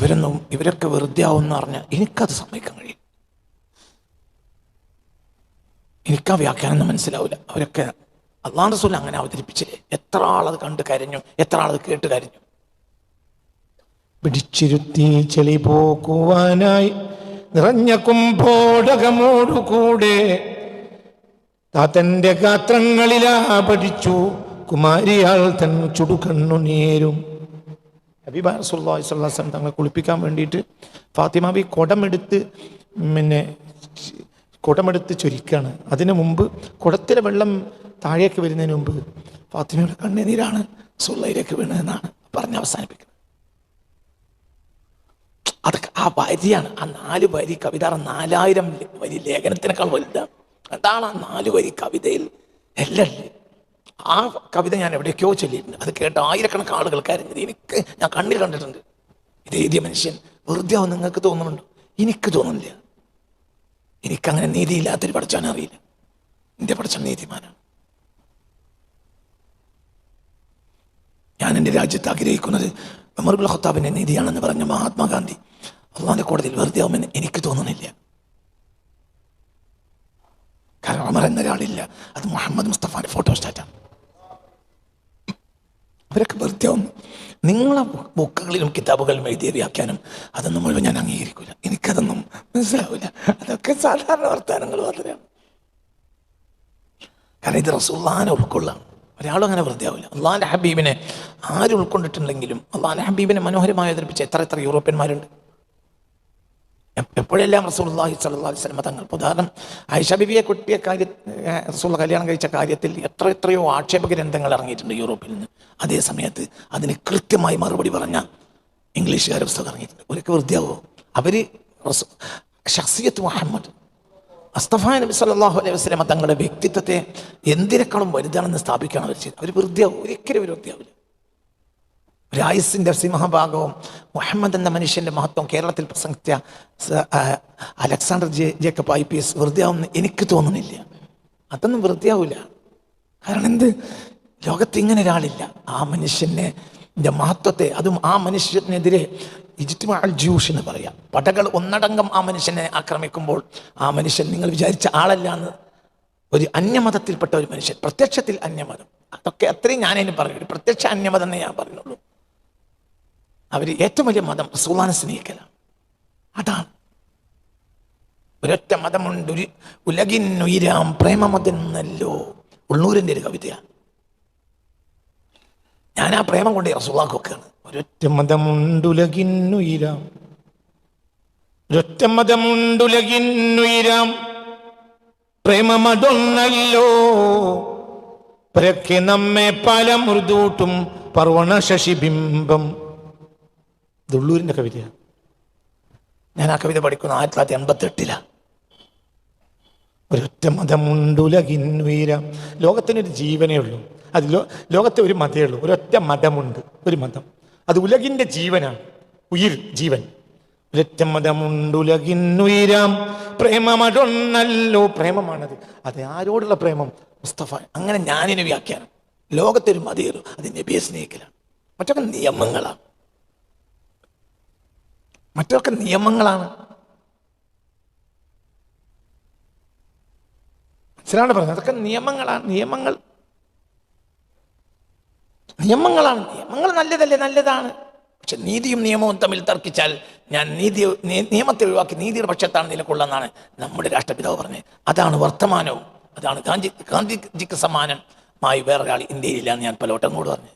ഇവരൊന്നും ഇവരൊക്കെ വെറുതെ ആവുമെന്ന് പറഞ്ഞാൽ എനിക്കത് സമ്മതിക്കാൻ കഴിയും. എനിക്ക് ആ വ്യാഖ്യാനം മനസ്സിലാവില്ല അവരൊക്കെ അള്ളാഹ് റസൂൽ അങ്ങനെ അവതരിപ്പിച്ചില്ലേ? എത്ര ആളത് കണ്ട് കരഞ്ഞു? എത്ര ആളത് കേട്ട് കരഞ്ഞു? പിടിച്ചിരുത്തി ചെളി പോക്കുവാനായി നിറഞ്ഞ കുംഭോടകമോടുകൂടെ താത്തന്റെ ഗാത്രങ്ങളിലാ പഠിച്ചു. കുമാരിയാൾ തൻ ചുടുകണ്ണു നേരും. ഹബീബ അലൈഹി വസല്ലം തങ്ങളെ കുളിപ്പിക്കാൻ വേണ്ടിയിട്ട് ഫാത്തിമാബി കുടമെടുത്ത് പിന്നെ കുടമെടുത്ത് ചൊരിക്കുകയാണ് അതിനു മുമ്പ് കുടത്തിലെ വെള്ളം താഴേക്ക് വരുന്നതിന് മുമ്പ് ഫാത്തിമയുടെ കണ്ണുനീരാണ് സുള്ളയിലേക്ക് വീണതെന്നാണ് പറഞ്ഞ് അവസാനിപ്പിക്കുന്നത്. അതൊക്കെ ആ വരിയാണ്. ആ നാല് വരി കവിത നാലായിരം വരി ലേഖനത്തിനേക്കാൾ വലുതാണ്. അതാണ് ആ നാല് വരി കവിതയിൽ എല്ലാം. ആ കവിത ഞാൻ എവിടെയൊക്കെയോ ചൊല്ലിയിട്ടുണ്ട്. അത് കേട്ട ആയിരക്കണക്കിന് ആളുകൾ കരഞ്ഞത് എനിക്ക് ഞാൻ കണ്ണിൽ കണ്ടിട്ടുണ്ട്. ഇത് എഴുതിയ മനുഷ്യൻ വെറുതെ ആവും നിങ്ങൾക്ക് തോന്നുന്നുണ്ടോ? എനിക്ക് തോന്നുന്നില്ല. എനിക്കങ്ങനെ നീതിയില്ലാത്തൊരു പഠിച്ചാൻ അറിയില്ല. എന്റെ പഠിച്ച നീതിമാനാണ്. ഞാൻ എന്റെ രാജ്യത്ത് ആഗ്രഹിക്കുന്നത് ഉമർബുൽ ഖത്താബിന്റെ നീതിയാണെന്ന് പറഞ്ഞ മഹാത്മാഗാന്ധി അള്ളാഹിന്റെ കോടതിയിൽ വെറുതെ ആവുമെന്ന് എനിക്ക് തോന്നുന്നില്ല. കാരണം അമർ എന്നൊരാളില്ല. അത് മുഹമ്മദ് മുസ്തഫാന്റെ ഫോട്ടോ സ്റ്റാറ്റാണ് അവരൊക്കെ വൃത്തിയാവും നിങ്ങളെ ബുക്കുകളിലും കിതാബുകളിലും എഴുതിയ വ്യാഖ്യാനം അതൊന്നും മുഴുവൻ ഞാൻ അംഗീകരിക്കില്ല എനിക്കതൊന്നും മനസ്സിലാവില്ല അതൊക്കെ സാധാരണ വർത്തമാനങ്ങൾ മാത്രമാണ്. കാരണം ഇത് റസൂള്ളാനെ ഉൾക്കൊള്ളാം. ഒരാളും അങ്ങനെ വൃത്തിയാവില്ല അള്ളാൻ ഹബീബിനെ ആര് ഉൾക്കൊണ്ടിട്ടുണ്ടെങ്കിലും അള്ളാഹാന്റെ ഹബീബിനെ മനോഹരമായി അവതരിപ്പിച്ച എത്ര എത്ര യൂറോപ്യന്മാരുണ്ട്. എപ്പോഴെല്ലാം റസൂൽഹി അലൈഹി വസല്ലം തങ്ങൾ ഉദാഹരണം ആയിഷ ബിബിയെ കുട്ടിയെ കാര്യ റസൂൾ കല്യാണം കഴിച്ച കാര്യത്തിൽ എത്ര എത്രയോ ആക്ഷേപ ഗ്രന്ഥങ്ങൾ ഇറങ്ങിയിട്ടുണ്ട് യൂറോപ്പിൽ നിന്ന്. അതേ സമയത്ത് അതിന് കൃത്യമായി മറുപടി പറഞ്ഞ ഇംഗ്ലീഷുകാരെ പുസ്തകം ഇറങ്ങിയിട്ടുണ്ട്. ഒരിക്കൽ വൃത്തിയാവോ? അവർ ഷസിയത്ത് മുഹമ്മദ് അസ്തഫ നബി സല്ലല്ലാഹു അലൈഹി വസല്ലം തങ്ങളുടെ വ്യക്തിത്വത്തെ എന്തിനേക്കാളും വലുതാണെന്ന് സ്ഥാപിക്കുകയാണ് അവർ ചെയ്തത്. അവർ വൃത്തിയാവും? ഒരിക്കലും അവർ വൃത്തിയാവില്ല. ഒരായുസിന്റെ സിംഹഭാഗവും മുഹമ്മദ് എന്ന മനുഷ്യന്റെ മഹത്വം കേരളത്തിൽ പ്രസംഗിച്ച Alexander J Jacob I P S വെറുതെയാവുമെന്ന് എനിക്ക് തോന്നുന്നില്ല. അതൊന്നും വെറുതെയാവില്ല കാരണം എന്ത്? ലോകത്ത് ഇങ്ങനെ ഒരാളില്ല. ആ മനുഷ്യനെ മഹത്വത്തെ അതും ആ മനുഷ്യനെതിരെ ഇജിറ്റ്മ ജ്യൂഷ് എന്ന് പറയാം. പടകൾ ഒന്നടങ്കം ആ മനുഷ്യനെ ആക്രമിക്കുമ്പോൾ ആ മനുഷ്യൻ നിങ്ങൾ വിചാരിച്ച ആളല്ല എന്ന് ഒരു അന്യമതത്തിൽപ്പെട്ട ഒരു മനുഷ്യൻ പ്രത്യക്ഷത്തിൽ അന്യമതം. അതൊക്കെ അത്രയും ഞാനതിന് പറയും പ്രത്യക്ഷ അന്യമതം എന്നേ ഞാൻ പറയുന്നുള്ളൂ അവർ ഏറ്റവും വലിയ മതം റസൂലാനെ സ്നേഹിക്കലാണ്. അതാണ്. ഒരൊറ്റ മതമുണ്ട്. ഉലകിന്നുയിരാം പ്രേമമതെന്നല്ലോ. ഉള്ളൂരിന്റെ ഒരു കവിതയാണ്. ഞാൻ ആ പ്രേമം കൊണ്ട് റസൂലാക്കൊക്കെയാണ് ഒരൊറ്റ മതമുണ്ടുലകിന്നുയിരാം ഒരൊറ്റ മതമുണ്ടുലകിന്നുയിരാം പ്രേമമതൊന്നല്ലോ. പരക്കെ നമ്മെ പല മൃദൂട്ടും പർവണ ശശിബിംബം ദുള്ളൂരിന്റെ കവിതയാണ് ഞാൻ ആ കവിത പഠിക്കുന്ന ആയിരത്തി തൊള്ളായിരത്തി എൺപത്തി എട്ടിലാണ് ഒരൊറ്റ വീരം. ലോകത്തിനൊരു ജീവനേ ഉള്ളൂ. അത് ലോകത്തെ ഒരു മതേ ഉള്ളൂ. ഒരൊറ്റ മതമുണ്ട്. ഒരു മതം. അത് ഉലകിന്റെ ജീവനാണ്. ഉയിർ ജീവൻ. ഒരൊറ്റ മതമുണ്ടുലകിൻ ഉയരാം പ്രേമമടൊന്നല്ലോ പ്രേമമാണത്. അത് ആരോടുള്ള പ്രേമം? മുസ്തഫ. അങ്ങനെ ഞാനിന് വ്യാഖ്യാനം. ലോകത്തെ ഒരു മതിയുള്ളൂ അത് നബിയെ സ്നേഹിക്കലാണ്. മറ്റൊക്കെ നിയമങ്ങളാണ് മറ്റൊക്കെ നിയമങ്ങളാണ്. മനസ്സിലാണ് പറഞ്ഞത്? അതൊക്കെ നിയമങ്ങളാണ് നിയമങ്ങൾ. നിയമങ്ങളാണ്. നിയമങ്ങൾ നല്ലതല്ലേ? നല്ലതാണ്. പക്ഷെ നീതിയും നിയമവും തമ്മിൽ തർക്കിച്ചാൽ ഞാൻ നീതി നിയമത്തെ ഒഴിവാക്കി നീതിയുടെ പക്ഷത്താണ് നിലക്കുള്ളതെന്നാണ് നമ്മുടെ രാഷ്ട്രപിതാവ് പറഞ്ഞത്. അതാണ് വർത്തമാനവും. അതാണ് ഗാന്ധി ഗാന്ധിജിക്ക് സമാനമായി വേറൊരാൾ ഇന്ത്യയിലില്ലാന്ന് ഞാൻ പലവട്ടം കൂടെ പറഞ്ഞു.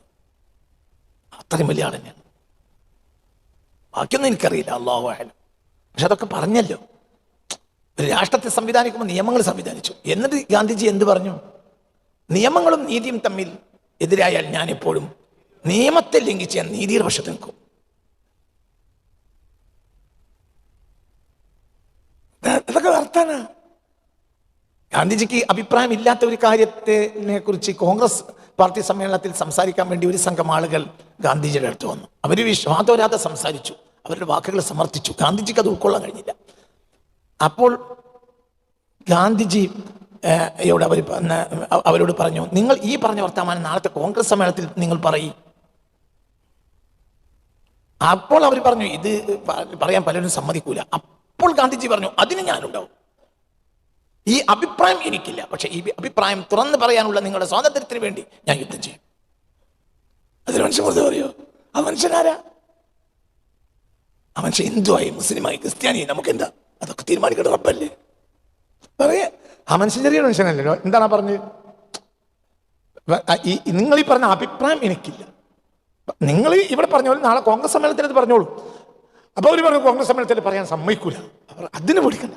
അത്രയും വലിയ ആൾ തന്നെയാണ്. ബാക്കിയൊന്നും എനിക്കറിയില്ല അള്ളാഹു ആയാലും പക്ഷെ അതൊക്കെ പറഞ്ഞല്ലോ. ഒരു രാഷ്ട്രത്തെ സംവിധാനിക്കുമ്പോൾ നിയമങ്ങൾ സംവിധാനിച്ചു. എന്നിട്ട് ഗാന്ധിജി എന്ത് പറഞ്ഞു? നിയമങ്ങളും നീതിയും തമ്മിൽ എതിരായാൽ ഞാൻ എപ്പോഴും നിയമത്തെ ലംഘിച്ച് ഞാൻ നീതിയുടെ പക്ഷത്ത് നിൽക്കും. അതൊക്കെ അർത്ഥാണ് ഗാന്ധിജിക്ക് അഭിപ്രായം ഇല്ലാത്ത ഒരു കാര്യത്തിനെ കുറിച്ച് കോൺഗ്രസ് പാർട്ടി സമ്മേളനത്തിൽ സംസാരിക്കാൻ വേണ്ടി ഒരു സംഘം ആളുകൾ ഗാന്ധിജിയുടെ അടുത്ത് വന്നു. അവർ വിശ്വാതോരാതെ സംസാരിച്ചു. അവരുടെ വാക്കുകൾ സമർത്ഥിച്ചു. ഗാന്ധിജിക്ക് അത് ഉൾക്കൊള്ളാൻ കഴിഞ്ഞില്ല. അപ്പോൾ ഗാന്ധിജി യോട് അവർ അവരോട് പറഞ്ഞു നിങ്ങൾ ഈ പറഞ്ഞ വർത്തമാനം നാളത്തെ കോൺഗ്രസ് സമ്മേളനത്തിൽ നിങ്ങൾ പറയും. അപ്പോൾ അവർ പറഞ്ഞു ഇത് പറയാൻ പലരും സമ്മതിക്കൂല. അപ്പോൾ ഗാന്ധിജി പറഞ്ഞു അതിന് ഞാനുണ്ടാവും. ഈ അഭിപ്രായം എനിക്കില്ല. പക്ഷെ ഈ അഭിപ്രായം തുറന്നു പറയാനുള്ള നിങ്ങളുടെ സ്വാതന്ത്ര്യത്തിന് വേണ്ടി ഞാൻ യുദ്ധം ചെയ്യും. അതിന് മനുഷ്യൻ വെറുതെ പറയോ? ആ മനുഷ്യനാരാ? ആ മനുഷ്യൻ ഹിന്ദുവായി മുസ്ലിമായി ക്രിസ്ത്യാനിയായി നമുക്ക് എന്താ അതൊക്കെ തീരുമാനിക്കേണ്ട റബ്ബല്ലേ? പറയേ. ആ മനുഷ്യൻ ചെറിയ മനുഷ്യനല്ലല്ലോ എന്താണ് പറഞ്ഞത് ഈ നിങ്ങൾ ഈ പറഞ്ഞ അഭിപ്രായം എനിക്കില്ല. നിങ്ങൾ ഇവിടെ പറഞ്ഞോളൂ നാളെ കോൺഗ്രസ് സമ്മേളനത്തിൽ പറഞ്ഞോളൂ. അപ്പോൾ അവർ പറഞ്ഞു കോൺഗ്രസ് സമ്മേളനത്തിൽ പറയാൻ സമ്മതിക്കൂല. അവർ അതിന് പഠിക്കണ്ട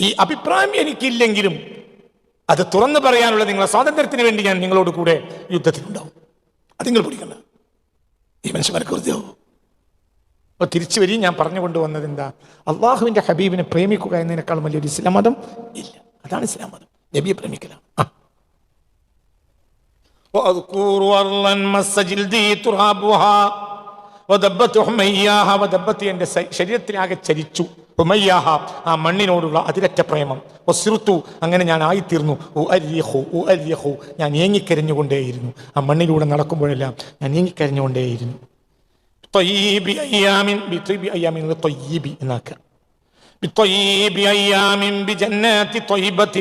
ഈ അഭിപ്രായം എനിക്കില്ലെങ്കിലും അത് തുറന്നു പറയാനുള്ള നിങ്ങളുടെ സ്വാതന്ത്ര്യത്തിന് വേണ്ടി ഞാൻ നിങ്ങളോട് കൂടെ യുദ്ധത്തിലുണ്ടാവും. അത് നിങ്ങൾ പിടിക്കണം ഈ മനുഷ്യന്മാർക്ക് വെറുതെയോ അപ്പൊ തിരിച്ചു വരികയും ഞാൻ പറഞ്ഞു കൊണ്ടുവന്നത് എന്താ? അള്ളാഹുവിന്റെ ഹബീബിനെ പ്രേമിക്കുക എന്നതിനേക്കാൾ വലിയൊരു ഇസ്ലാം മതം ഇല്ല. അതാണ് ഇസ്ലാം മതം. നബിയെ പ്രേമിക്കലാണ്. എന്റെ ശരീരത്തിനാകെ ചരിച്ചു. ഹുമയ്യാഹ ആ മണ്ണിനോടുള്ള അതിരറ്റ പ്രേമം ഒസിറുത്തു അങ്ങനെ ഞാൻ ആയിത്തീർന്നു ഉ അരിയഹു ഉ അരിയഹു ഞാൻ ഏങ്ങിക്കരഞ്ഞുകൊണ്ടേയിരുന്നു ആ മണ്ണിലൂടെ നടക്കുമ്പോഴെല്ലാം ഞാൻ ഏങ്ങിക്കരഞ്ഞുകൊണ്ടേയിരുന്നു طيب أيام بطيب أيام طيب هناك بطيب أيام بجنات طيبة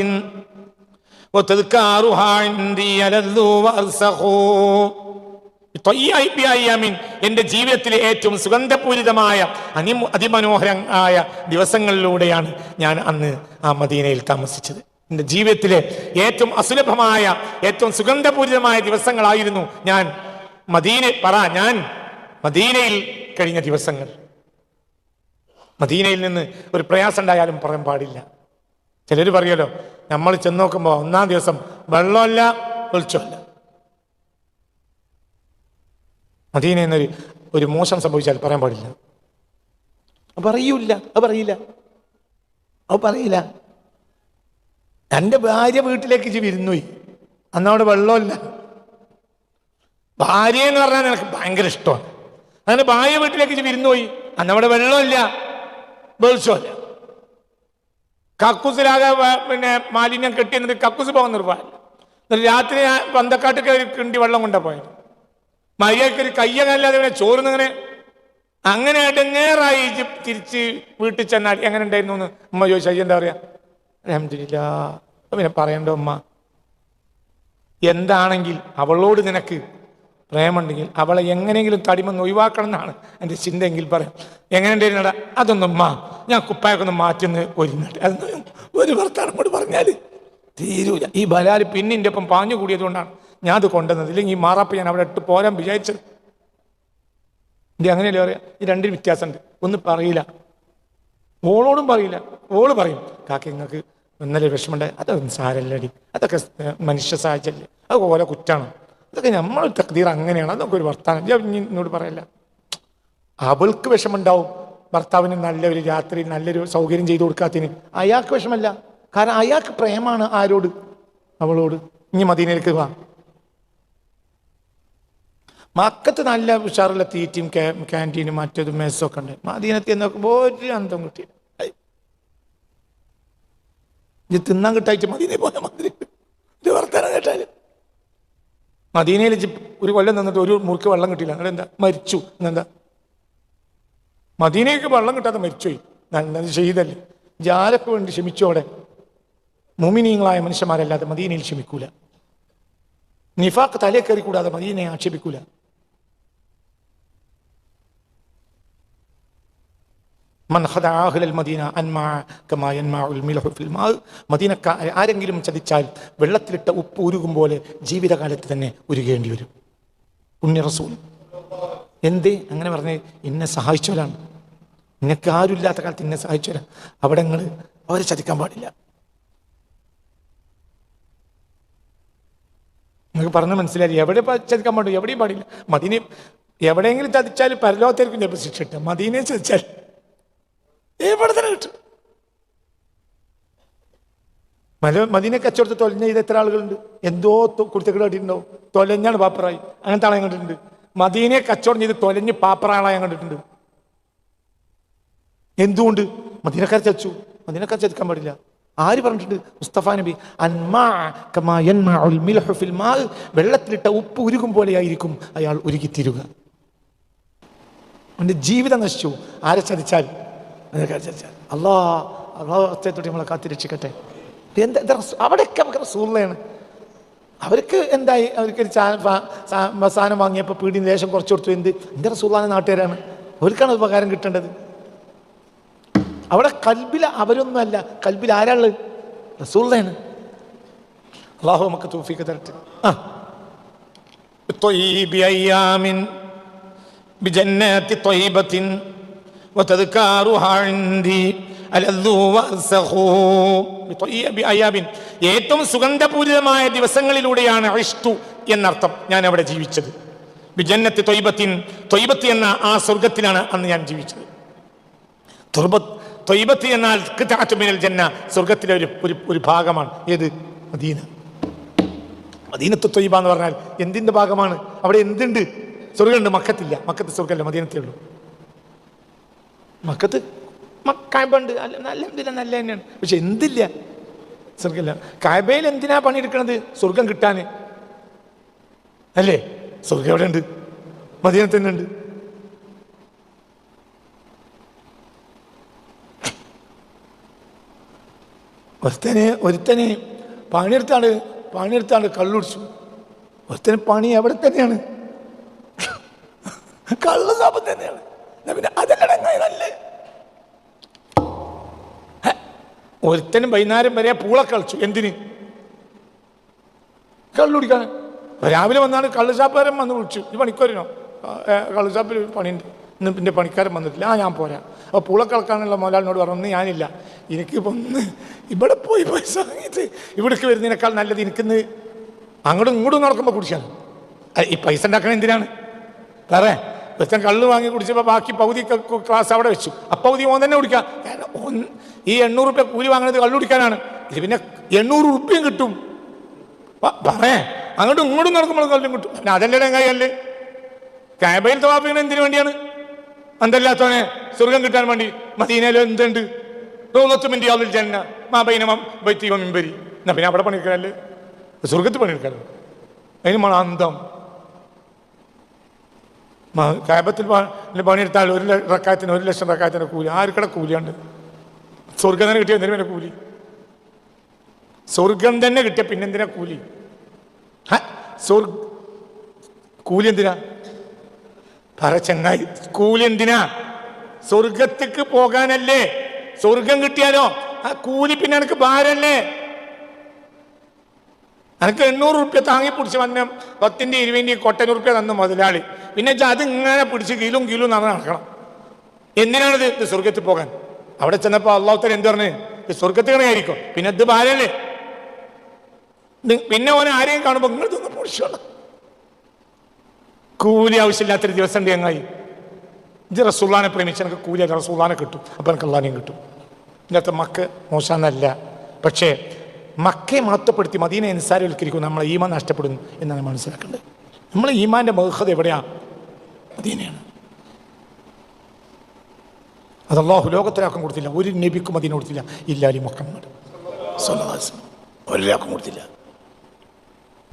وتذكارها عندي ألذ وأرسخ എന്റെ ജീവിതത്തിലെ ഏറ്റവും സുഗന്ധപൂരിതമായ അനി അതിമനോഹരമായ ദിവസങ്ങളിലൂടെയാണ് ഞാൻ അന്ന് ആ മദീനയിൽ താമസിച്ചത്. എന്റെ ജീവിതത്തിലെ ഏറ്റവും അസുലഭമായ ഏറ്റവും സുഗന്ധപൂരിതമായ ദിവസങ്ങളായിരുന്നു ഞാൻ മദീന പറ ഞാൻ മദീനയിൽ കഴിഞ്ഞ ദിവസങ്ങൾ. മദീനയിൽ നിന്ന് ഒരു പ്രയാസം ഉണ്ടായാലും പറയാൻ പാടില്ല. ചിലർ പറയുമല്ലോ നമ്മൾ ചെന്ന് നോക്കുമ്പോൾ ഒന്നാം ദിവസം വെള്ളമല്ല വെളിച്ചമല്ല. മദീനയിൽ എന്നൊരു ഒരു മോശം സംഭവിച്ചാൽ പറയാൻ പാടില്ല. അത് പറയൂല അത് പറയില്ല. അത് പറയില്ല. എന്റെ ഭാര്യ വീട്ടിലേക്ക് ഇച്ചി വിരുന്നുപോയി. അന്നവിടെ വെള്ളമില്ല. ഭാര്യ എന്ന് പറഞ്ഞാൽ എനിക്ക് ഭയങ്കര ഇഷ്ടമാണ്. അങ്ങനെ ഭാര്യ വീട്ടിലേക്ക് ഇജ്ജ് വിരുന്നുപോയി. അന്നവിടെ വെള്ളമില്ല. വെളിച്ചമല്ല കക്കൂസിലാകെ പിന്നെ മാലിന്യം കെട്ടി എന്നിട്ട് കക്കൂസ് പോകാൻ നിർവാഹം രാത്രി ഞാൻ പന്തക്കാട്ടൊക്കെ ഒരു കിണ്ടി വെള്ളം കൊണ്ടാ പോയത്. മര്യാദയ്ക്ക് ഒരു കയ്യകല്ലാതെ ഇവിടെ ചോറുന്നിങ്ങനെ? അങ്ങനെ ഇടങ്ങേറായി ഇജ്ജ് തിരിച്ച് വീട്ടിൽ ചെന്നാൽ എങ്ങനെ ഉണ്ടായിരുന്നു എന്ന് ഉമ്മ ചോദിച്ചു. എന്താ പറയാ? അലഹമില്ല പിന്നെ പറയണ്ട ഉമ്മ. എന്താണെങ്കിൽ അവളോട് നിനക്ക് പ്രേമുണ്ടെങ്കിൽ അവളെ എങ്ങനെയെങ്കിലും തടിമെന്ന് ഒഴിവാക്കണം എന്നാണ് എന്റെ ചിന്തയെങ്കിൽ പറയാം. എങ്ങനെ ഉണ്ടായിരുന്നടാ അതൊന്നും മാ ഞാൻ കുപ്പായൊക്കെ ഒന്ന് മാറ്റുന്ന ഒരുങ്ങട്ടെ അതൊന്നും ഒരു ഭർത്താവിനോട് പറഞ്ഞാൽ തീരൂല. ഈ ബലാൽ പിന്നിന്റെ ഒപ്പം പാഞ്ഞു കൂടിയത് കൊണ്ടാണ് ഞാൻ അത് കൊണ്ടുവന്നത്. ഇല്ലെങ്കിൽ ഈ മാറാപ്പ് ഞാൻ അവിടെ ഇട്ട് പോരാൻ വിചാരിച്ചത്. ഇത് അങ്ങനെയല്ലേ പറയാ? ഈ രണ്ടിന് വ്യത്യാസമുണ്ട്. ഒന്ന് പറയില്ല. ഓളോടും പറയില്ല. ഓൾ പറയും കാക്ക നിങ്ങൾക്ക് ഇന്നലെ വിഷമുണ്ട് അതൊന്നും സാരല്ലടി അതൊക്കെ മനുഷ്യ സാഹചര്യം അത് ഓരോ കുറ്റാണ്. അതൊക്കെ നമ്മൾ തക്തീർ അങ്ങനെയാണ്. അതൊക്കെ ഒരു വർത്താനം. ഞാൻ എന്നോട് പറയല്ല. അവൾക്ക് വിഷമുണ്ടാവും ഭർത്താവിന് നല്ലൊരു രാത്രി നല്ലൊരു സൗകര്യം ചെയ്തു കൊടുക്കാത്തതിന്. അയാൾക്ക് വിഷമല്ല കാരണം അയാൾക്ക് പ്രേമാണ് ആരോട്? അവളോട്. ഇനി മദീനയിലേക്ക് വാ. മക്കത്ത് നല്ല ഉഷാറുള്ള തീറ്റയും ക്യാ- ക്യാന്റീനും മറ്റേതും മെസ്സും ഒക്കെ ഉണ്ട്. മദീനത്തിൽ നോക്കുമ്പോൾ ഒരു അന്തം കിട്ടി ഇത് തിന്നാൻ കിട്ടായിട്ട് മദീനയിൽ പോയ മന്ത്രി ഇത് വർത്തമാനം കേട്ടാൽ. മദീനയിൽ ഒരു കൊല്ലം നിന്നിട്ട് ഒരു മുറുക്ക് വെള്ളം കിട്ടിയില്ല. അങ്ങനെ എന്താ? മരിച്ചു. എന്നെന്താ മദീനയ്ക്ക് വെള്ളം കിട്ടാതെ മരിച്ചുപോയി. നല്ലത് ചെയ്തല്ലേ. ജാലക്ക് വേണ്ടി ക്ഷമിച്ചോടെ മുമിനീങ്ങളായ മനുഷ്യന്മാരല്ലാതെ മദീനയിൽ ക്ഷമിക്കൂല. നിഫാക്ക് തലയെ കയറി കൂടാതെ മദീനയെ ആക്ഷേപിക്കൂല. മദീനക്ക ആരെങ്കിലും ചതിച്ചാൽ വെള്ളത്തിലിട്ട ഉപ്പ് ഉരുകും പോലെ ജീവിതകാലത്ത് തന്നെ ഉരുകേണ്ടി വരും. പുണ്യ റസൂൽ. എന്തേ? അങ്ങനെ പറഞ്ഞ് എന്നെ സഹായിച്ചവരാണ്. നിനക്ക് ആരുമില്ലാത്ത കാലത്ത് എന്നെ സഹായിച്ചവരാ. അവിടെ നിങ്ങൾ അവരെ ചതിക്കാൻ പാടില്ല. നിങ്ങൾക്ക് പറഞ്ഞ മനസ്സിലായി. എവിടെ ചതിക്കാൻ പാടില്ല? എവിടെയും പാടില്ല. മദീനെ എവിടെയെങ്കിലും ചതിച്ചാൽ പരലോകത്തായിരിക്കും ചിലപ്പോൾ ശിക്ഷ കിട്ടുക ചതിച്ചാൽ തന്നെ കിട്ടും. മല മദീന കച്ചവടത്ത് തൊലഞ്ഞ ഇത് എത്ര ആളുകളുണ്ട്? എന്തോ കുടുത്തക്കട കണ്ടിട്ടുണ്ടാവും. തൊലഞ്ഞാണ് പാപ്പറായി. അങ്ങനത്തെ ആളെ കണ്ടിട്ടുണ്ട്. മദീനെ കച്ചവടം ചെയ്ത് തൊലഞ്ഞ് പാപ്പറാളെ ഞാൻ കണ്ടിട്ടുണ്ട്. എന്തുകൊണ്ട്? മദീനക്കാർ ചച്ചു മദീനക്കാർ ചതിക്കാൻ പാടില്ല. ആര് പറഞ്ഞിട്ടുണ്ട്? മുസ്തഫ നബി വെള്ളത്തിലിട്ട ഉപ്പ് ഉരുകും പോലെയായിരിക്കും അയാൾ ഉരുകിത്തീരുക. അവന്റെ ജീവിതം നശിച്ചു. ആരെ ചതിച്ചാൽ മദീനക്കാർ ചതിച്ചാൽ അല്ലാ അള്ളാഹത്തോട്ട് നമ്മളെ കാത്തിരക്ഷിക്കട്ടെ എന്താ എന്താ റസൂ- അവിടെയൊക്കെ നമുക്ക് റസൂള്ളയാണ് അവർക്ക് എന്തായി അവർക്ക് ഒരു ചാ- ഫ- സാ- സാധനം വാങ്ങിയപ്പോൾ പീടിന് ലേശം കുറച്ച് കൊടുത്തു എന്ത് എൻ്റെ റസൂള്ളാന നാട്ടുകാരാണ് അവർക്കാണ് ഉപകാരം കിട്ടേണ്ടത് അവിടെ കൽബിൽ അവരൊന്നുമല്ല കൽബിൽ ആരാള് റസൂള്ളയാണ് അള്ളാഹു നമുക്ക് തൂഫിക്ക് തരട്ടെ ആ طيب أيام بجنات طيبة وتذكارها عندي ألذ وأسخ بطيب أيام ഏറ്റവും സുഗന്ധപൂരിതമായ ദിവസങ്ങളിലൂടെയാണ് ഇഷ്ടു എന്നർത്ഥം ഞാൻ അവിടെ ജീവിച്ചത് ബിജന്നത്ത് തൊയ്ബത്തിൻ തൊയ്ബത്ത് എന്ന ആ സ്വർഗത്തിലാണ് അന്ന് ഞാൻ ജീവിച്ചത് തുർബത്ത് തൊയ്ബത്ത് എന്നാൽ ഖിത്അത്തു മിനൽ ജന്ന സ്വർഗത്തിലെ ഒരു ഒരു ഒരു ഭാഗമാണ് ഏത് മദീന മദീനത്ത് തൊയ്ബ എന്ന് പറഞ്ഞാൽ എന്തിന്റെ ഭാഗമാണ് അവിടെ എന്തുണ്ട് സ്വർഗമുണ്ട് മക്കത്തില്ല മക്കത്ത് സ്വർഗമല്ല മദീനത്തേ ഉള്ളൂ മക്കത്ത് കായബുണ്ട്. അല്ല നല്ല എന്തിനാ? നല്ല തന്നെയാണ്. പക്ഷെ എന്തില്ല? സ്വർഗമില്ല കായബയിൽ എന്തിനാ പണിയെടുക്കണത്? സ്വർഗം കിട്ടാന്. അല്ലേ? സ്വർഗം എവിടെ ഉണ്ട് മദീനത്ത് തന്നെ ഉണ്ട് ഒരുത്തനെ ഒരുത്തനെ പണിയെടുത്താണ് പണിയെടുത്താണ് കള്ളുടിച്ചു. ഒരുത്തന് പണി എവിടെ തന്നെയാണ്. കള്ളു സാപം തന്നെയാണ്. ഒരുത്തനും വൈകുന്നേരം വരെ പൂള കളിച്ചു. എന്തിന്? കള്ളു കുടിക്കാന് രാവിലെ വന്നാണ് കള്ള് ഷാപ്പുകാരൻ വന്ന് വിളിച്ചു. ഈ പണിക്കോരനോ? കള്ള് ചാപ്പിൽ പണിയുണ്ട്. ഇന്ന് പിന്നെ പണിക്കാരൻ വന്നിട്ടില്ല. ആ ഞാൻ പോരാ. അപ്പോൾ പൂള കളക്കാനുള്ള മോലാളിനോട് പറഞ്ഞു "ഒന്ന് ഞാനില്ല. എനിക്കിപ്പോൾ ഒന്ന് ഇവിടെ പോയി പൈസ വാങ്ങിയിട്ട് ഇവിടേക്ക് വരുന്നതിനേക്കാൾ നല്ലത് എനിക്കിന്ന് അങ്ങോട്ടും ഇങ്ങോട്ടും നടക്കുമ്പോൾ കുടിച്ചാണ് ഈ പൈസ ഉണ്ടാക്കണത് എന്തിനാണ്? വേറെ ഒരുത്തൻ കള്ള് വാങ്ങി കുടിച്ചപ്പോൾ ബാക്കി പകുതി ക്ലാസ് അവിടെ വെച്ചു. അപ്പകുതി പകുതി ഓൻ തന്നെ കുടിക്കാം. ഈ എണ്ണൂറ് റുപ്യ കൂലി വാങ്ങുന്നത് കള്ളു കുടിക്കാനാണ്. ഇത് പിന്നെ എണ്ണൂറ് റുപ്യം കിട്ടും. പറയേ. അങ്ങോട്ടും ഇങ്ങോട്ടും നടക്കുമ്പോൾ കള്ളും കിട്ടും. പിന്നെ അതല്ലേ കൈയല്ലേ കാബയിൽ തവാപ്പിക്കണ എന്തിനു വേണ്ടിയാണ്? അന്തല്ലാത്തവനെ സ്വർഗം കിട്ടാൻ വേണ്ടി. മദീനയിലോ എന്തുണ്ട്? റോലത്തുമിന്റെ ആളിൽ ജന്ന. മാബൈനമം ബൈത്തിയോ മിമ്പരി. എന്നാ പിന്നെ അവിടെ പണിയെടുക്കാനല്ലേ സ്വർഗത്ത് പണിയെടുക്കാനോ അതിന് മണം അന്തം മ- കാബത്തിൽ പണിയെടുത്താൽ ഒരു റക്കാത്തിന് ഒരു ലക്ഷം റക്കായത്തിന് കൂലി. ആർക്കടെ കൂലിയുണ്ട്? സ്വർഗം തന്നെ കിട്ടിയ എന്തിനു കൂലി? സ്വർഗം തന്നെ കിട്ടിയ പിന്നെന്തിനാ കൂലി? സ്വർഗ കൂലി എന്തിനാ? പറ ചെങ്ങായി. കൂലി എന്തിനാ? സ്വർഗത്തേക്ക് പോകാനല്ലേ? സ്വർഗം കിട്ടിയാലോ? ആ കൂലി പിന്നെ എനിക്ക് ഭാരല്ലേ? എനിക്ക് എണ്ണൂറ് റുപ്യ താങ്ങി പിടിച്ച് വന്ന പത്തിന്റെ ഇരുപതിന്റെ കൊട്ടനൂറുപ്യ തന്നു മുതലാളി. പിന്നെ ഇജ്ജ് അത് ഇങ്ങനെ പിടിച്ച് കീലും കീലും നടന്ന് നടക്കണം. എന്തിനാണിത് ഇത്? സ്വർഗത്തിൽ പോകാൻ. അവിടെ ചെന്നപ്പോൾ അള്ളാഹുത്തൻ എന്ത് പറഞ്ഞു? ഇത് സ്വർഗത്തിൽ ആയിരിക്കും പിന്നെ ഇത് ഭാര്യല്ലേ പിന്നെ ഓനെ ആരെയും കാണുമ്പോൾ നിങ്ങൾ ഇതൊന്ന് പൊടിച്ചോളാം. കൂലി ആവശ്യമില്ലാത്തൊരു ദിവസം ഉണ്ട് ചങ്ങായി ഇത് റസൂള്ളാനെ പ്രേമിച്ച് എനിക്ക് കൂലി അല്ല റസൂള്ളാനെ കിട്ടും. അപ്പം എനിക്ക് അള്ളാനെയും കിട്ടും. ഇതിനകത്ത് മക്ക് മോശമെന്നല്ല പക്ഷേ മക്കയെ മഹത്വപ്പെടുത്തി മദീനെ നിസ്സാരവൽക്കരിക്കും. നമ്മളെ ഈമാൻ നഷ്ടപ്പെടുന്നു എന്നാണ് മനസ്സിലാക്കേണ്ടത്. നമ്മളെ ഈമാന്റെ മഹത് എവിടെയാണ് മദീനയാണ് അത് അള്ളാഹു ലോകത്തിലാക്കം കൊടുത്തില്ല. ഒരു നബിക്കും മദീന കൊടുത്തില്ല. ഇല്ലാലി മുഹമ്മദ്. ഒരാൾക്കും കൊടുത്തില്ല.